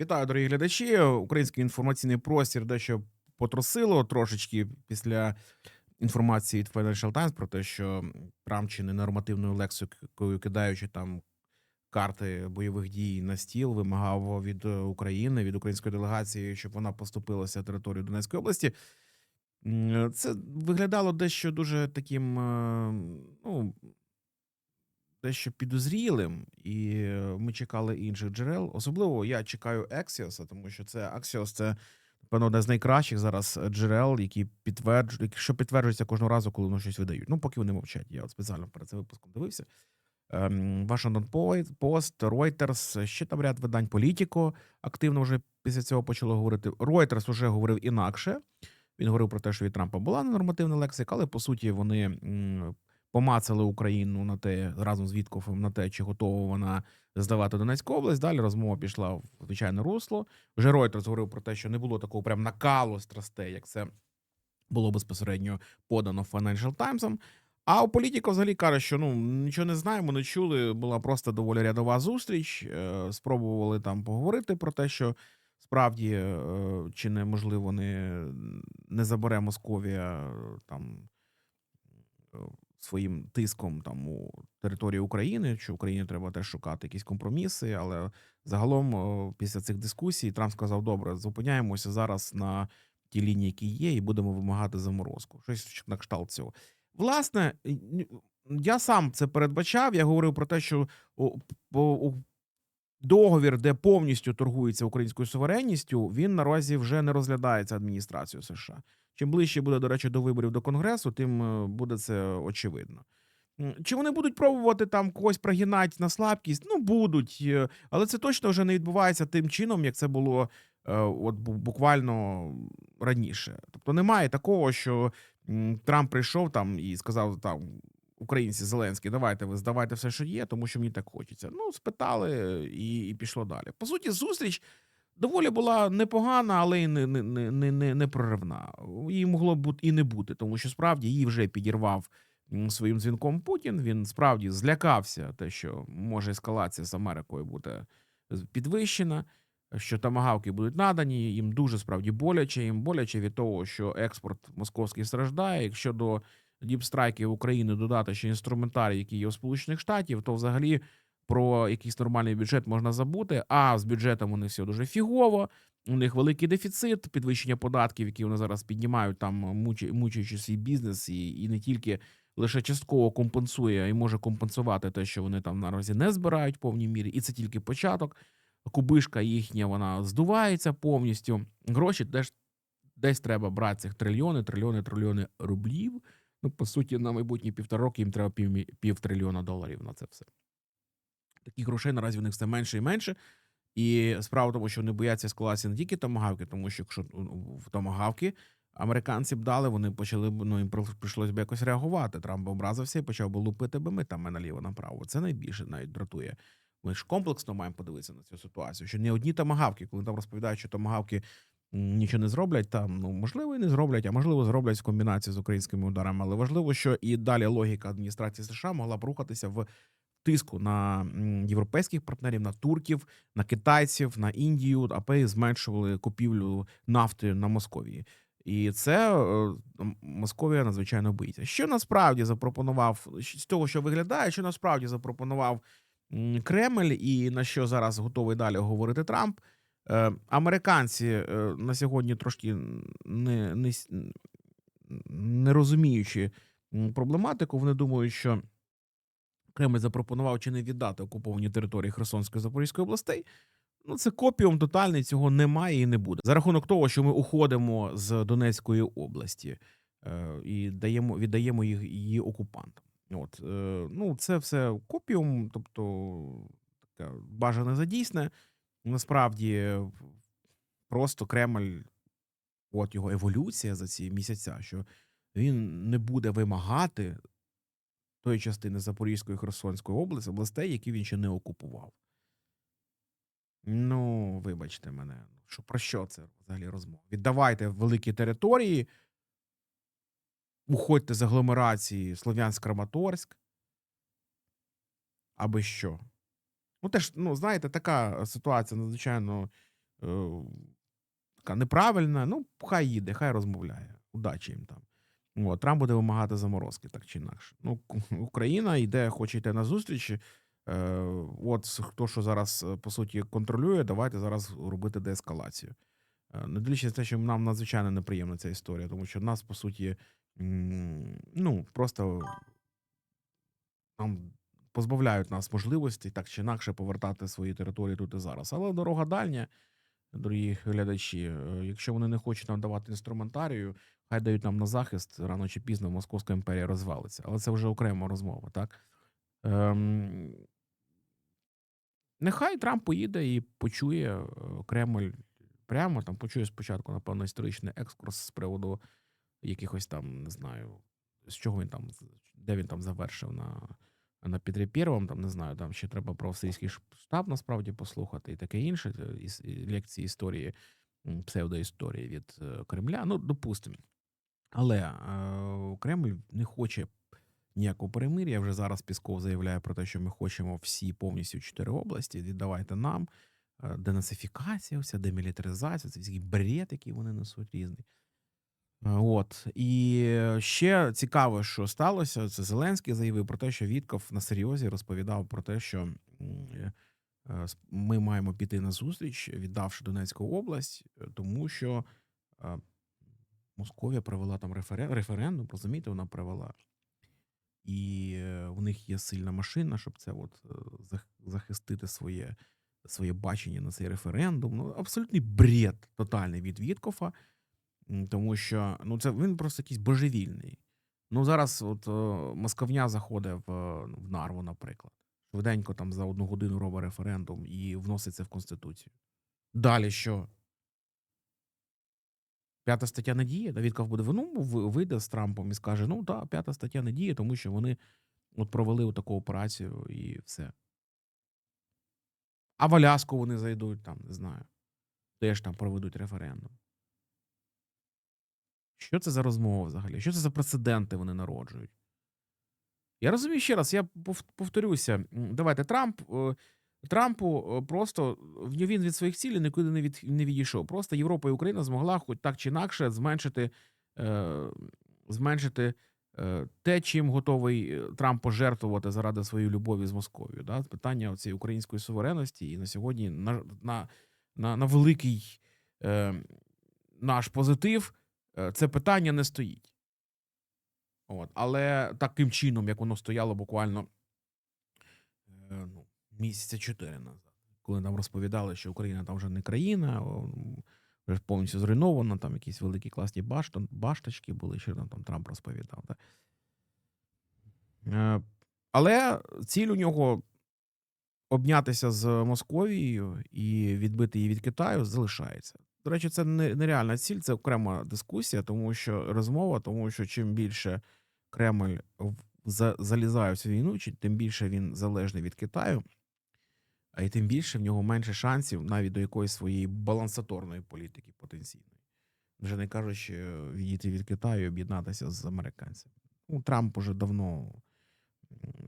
Вітаю, дорогі глядачі. Український інформаційний простір дещо потрусило трошечки після інформації від Financial Times про те, що Трамп чи ненормативною лексикою, кидаючи там карти бойових дій на стіл, вимагав від України, від української делегації, щоб вона поступилася територію Донецької області. Це виглядало дещо дуже таким, е, ну, дещо підозрілим, і е, ми чекали інших джерел. Особливо я чекаю Axios, тому що це Axios – це напевно одне з найкращих зараз джерел, які підтверджують, що підтверджується кожного разу, коли вони щось видають. Ну, поки вони мовчать. Я от спеціально перед цим випуском дивився. Ем, Washington Post, Reuters, ще там ряд видань Політіко активно вже після цього почало говорити. Reuters вже говорив інакше. Він говорив про те, що від Трампа була ненормативна лексика, але по суті вони помацали Україну на те разом з Віткофом на те, чи готова вона здавати Донецьку область. Далі розмова пішла в звичайне русло. Вже Reuters говорив про те, що не було такого прям накалу страстей, як це було безпосередньо подано Financial Times. А у політіка взагалі каже, що ну нічого не знаємо, не чули. Була просто доволі рядова зустріч. Е, спробували там поговорити про те, що справді е, чи неможливо не, не забере Московія там е, своїм тиском там у території України, що Україні треба теж шукати якісь компроміси. Але загалом, після цих дискусій, Трамп сказав: добре, зупиняємося зараз на тій лінії, які є, і будемо вимагати заморозку. Щось на кшталт цього. Власне, я сам це передбачав. Я говорив про те, що договір, де повністю торгується українською суверенністю, він наразі вже не розглядається адміністрацією США. Чим ближче буде, до речі, до виборів до Конгресу, тим е, буде це очевидно. Чи вони будуть пробувати там когось прогинати на слабкість? Ну, будуть, е, але це точно вже не відбувається тим чином, як це було е, от буквально раніше. Тобто немає такого, що Трамп прийшов там і сказав там. Українці Зеленський, давайте ви здавайте все, що є, тому що мені так хочеться. Ну, спитали і і пішло далі. По суті, зустріч доволі була непогана, але й не не, не, не, не проривна. Її могло б і не бути, тому що справді її вже підірвав своїм дзвінком Путін. Він справді злякався, те, що може ескалація з Америкою бути підвищена, що тамагавки будуть надані. Їм дуже справді боляче. Їм боляче від того, що експорт московський страждає. Якщо до діпстрайків України додати ще інструментарій, який є у Сполучених Штатів, то взагалі про якийсь нормальний бюджет можна забути. А з бюджетом у них все дуже фігово. У них великий дефіцит, підвищення податків, які вони зараз піднімають, там мучаючи свій бізнес, і, і не тільки лише частково компенсує і може компенсувати те, що вони там наразі не збирають в повній мірі, і це тільки початок. Кубишка їхня вона здувається повністю. Гроші теж десь треба брати цих трильйони, трильйони, трильйони рублів. Ну, по суті, на майбутні півтора роки їм треба пів, пів трильйона доларів на це все. Таких грошей наразі в них все менше і менше. І справа в тому, що вони бояться ескалації не тільки томагавки, тому що якщо ну, в томагавки американці б дали, вони почали б ну їм прийшлось б якось реагувати. Трамп би образився і почав би лупити би ми там наліво направо. Це найбільше навіть дратує. Ми ж комплексно маємо подивитися на цю ситуацію. Що не одні томагавки, коли там розповідають, що томагавки нічого не зроблять там. Ну можливо, і не зроблять, а можливо, зроблять в комбінації з українськими ударами. Але важливо, що і далі логіка адміністрації США могла б рухатися в тиску на європейських партнерів, на турків, на китайців, на Індію, аби зменшували купівлю нафти на Московії. І це е, Московія надзвичайно боїться. Що насправді запропонував з того, що виглядає, що насправді запропонував Кремль, і на що зараз готовий далі говорити Трамп. Е, американці е, на сьогодні трошки не, не, не розуміючи проблематику, вони думають, що Кремль запропонував чи не віддати окуповані території Херсонської Запорізької областей. Ну, це копіум тотальний, цього немає і не буде. За рахунок того, що ми уходимо з Донецької області е, і даємо, віддаємо їх її окупантам. От, е, ну, це все копіум, тобто таке бажане за дійсне. Насправді, просто Кремль, от його еволюція за ці місяця, що він не буде вимагати тої частини Запорізької і Херсонської області, областей, які він ще не окупував. Ну, вибачте мене, що про що це взагалі розмова? Віддавайте великі території, уходьте з агломерації Слов'янськ-Краматорськ. Аби що? Ну, теж, ну, знаєте, така ситуація надзвичайно е, така неправильна. Ну, хай їде, хай розмовляє. Удачі їм там. От, Трамп буде вимагати заморозки, так чи інакше. Ну, Україна йде, хоче йти на зустріч. Е, от хто що зараз е, по суті контролює, давайте зараз робити деескалацію. Е, Не дивлячись те, що нам надзвичайно неприємна ця історія, тому що нас, по суті, ну, просто нам позбавляють нас можливості так чи інакше повертати свої території тут і зараз. Але дорога дальня, дорогі глядачі. е, Якщо вони не хочуть нам давати інструментарію, хай дають нам на захист, рано чи пізно Московська імперія розвалиться. Але це вже окрема розмова, так? Ем, нехай Трамп поїде і почує е, Кремль прямо там, почує спочатку, напевно, історичний екскурс з приводу якихось там, не знаю, з чого він там, де він там завершив на, на Петрі Первому, там не знаю, там ще треба про австрійський штаб насправді послухати і таке інше, е, і лекції історії, псевдоісторії від е, Кремля. Ну, допустимо. Але е, Кремль не хоче ніякого перемир'я. Вже зараз Пісков заявляє про те, що ми хочемо всі повністю чотири області. Віддавайте нам. Е, Денацифікація, вся демілітаризація, це такий бред, який вони несуть різний. Е, От і ще цікаво, що сталося. Це Зеленський заявив про те, що Вітков на серйозі розповідав про те, що е, е, ми маємо піти на зустріч, віддавши Донецьку область, тому що Московія провела там референ- референдум, розумієте, вона провела. І у них є сильна машина, щоб це от захистити своє, своє бачення на цей референдум. Ну, абсолютний бред тотальний від Віткофа. Тому що ну це він просто якийсь божевільний. Ну зараз, от е, московня заходить в, е, в Нарву, наприклад. Швиденько там за одну годину робить референдум і вноситься в Конституцію. Далі що? П'ята стаття не діє. Давідков буде ну, вийде з Трампом і скаже: ну так, п'ята стаття не діє, тому що вони от провели таку операцію і все. А в Аляску вони зайдуть, там, не знаю. Теж там проведуть референдум. Що це за розмова взагалі? Що це за прецеденти вони народжують? Я розумію ще раз, я повторюся. Давайте Трамп. е, Трампу е, просто він від своїх цілей нікуди не від не відійшов. Просто Європа і Україна змогла, хоч так чи інакше, зменшити, е, зменшити е, те, чим готовий е, Трамп пожертвувати заради своєї любові з Московією. Да? Питання цієї української суверенності, і на сьогодні на, на, на, на великий е, наш позитив е, це питання не стоїть. От. Але таким чином, як воно стояло буквально е, ну, місяця чотири назад, коли нам розповідали, що Україна там вже не країна, вже повністю зруйнована, там якісь великі класні башта, башточки були, що там, там Трамп розповідав. Да? Е, але ціль у нього обнятися з Московією і відбити її від Китаю залишається. До речі, це не- нереальна ціль, це окрема дискусія, тому що розмова, тому що чим більше Кремль за- залізає в цю війну, тим більше він залежний від Китаю, а й тим більше в нього менше шансів навіть до якоїсь своєї балансаторної політики потенційної. Вже не кажучи е, відійти від Китаю і об'єднатися з американцями. Ну, Трамп уже давно,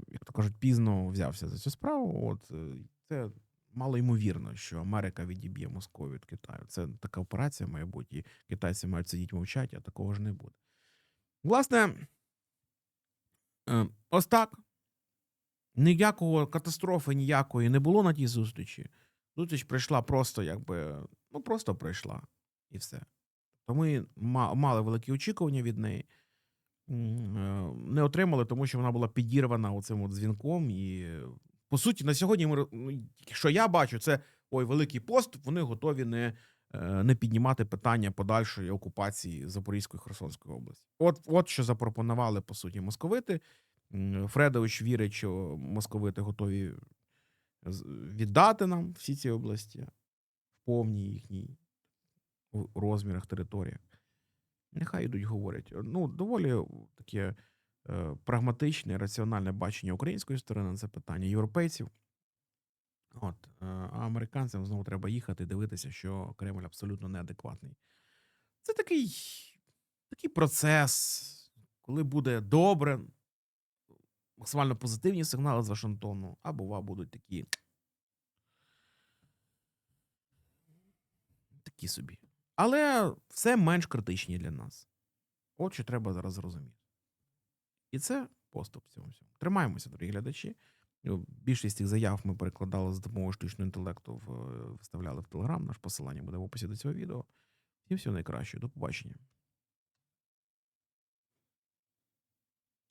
як то кажуть, пізно взявся за цю справу. От е, це мало ймовірно, що Америка відіб'є Московію від Китаю. Це така операція має бути, і китайці мають сидіти мовчати, а такого ж не буде. Власне, е, ось так. Ніякого катастрофи ніякої не було на тій зустрічі. Зустріч прийшла просто, якби, ну просто прийшла. І все. То ми мали великі очікування від неї. Е, Не отримали, тому що вона була підірвана оцим от дзвінком. І по суті, на сьогодні ми ну, що я бачу, це ой, великий пост. Вони готові не, е, не піднімати питання подальшої окупації Запорізької Херсонської області. От, от що запропонували по суті московити. Фредович вірить, що московити готові віддати нам всі ці області в повній їхній розмірах територіях. Нехай йдуть говорять. Ну, доволі таке прагматичне, раціональне бачення української сторони на це питання, європейців. От, е, а американцям знову треба їхати, дивитися, що Кремль абсолютно неадекватний. Це такий, такий процес, коли буде добре, максимально позитивні сигнали з Вашингтону, а бува будуть такі такі собі. Але все менш критичні для нас. От що треба зараз зрозуміти. І це поступ в цьому всьому. Тримаємося, дорогі глядачі. Ну, Більшість цих заяв ми перекладали з допомогою штучного інтелекту, в, вставляли в Телеграм. Наш посилання буде в описі до цього відео. І всього найкращого. До побачення.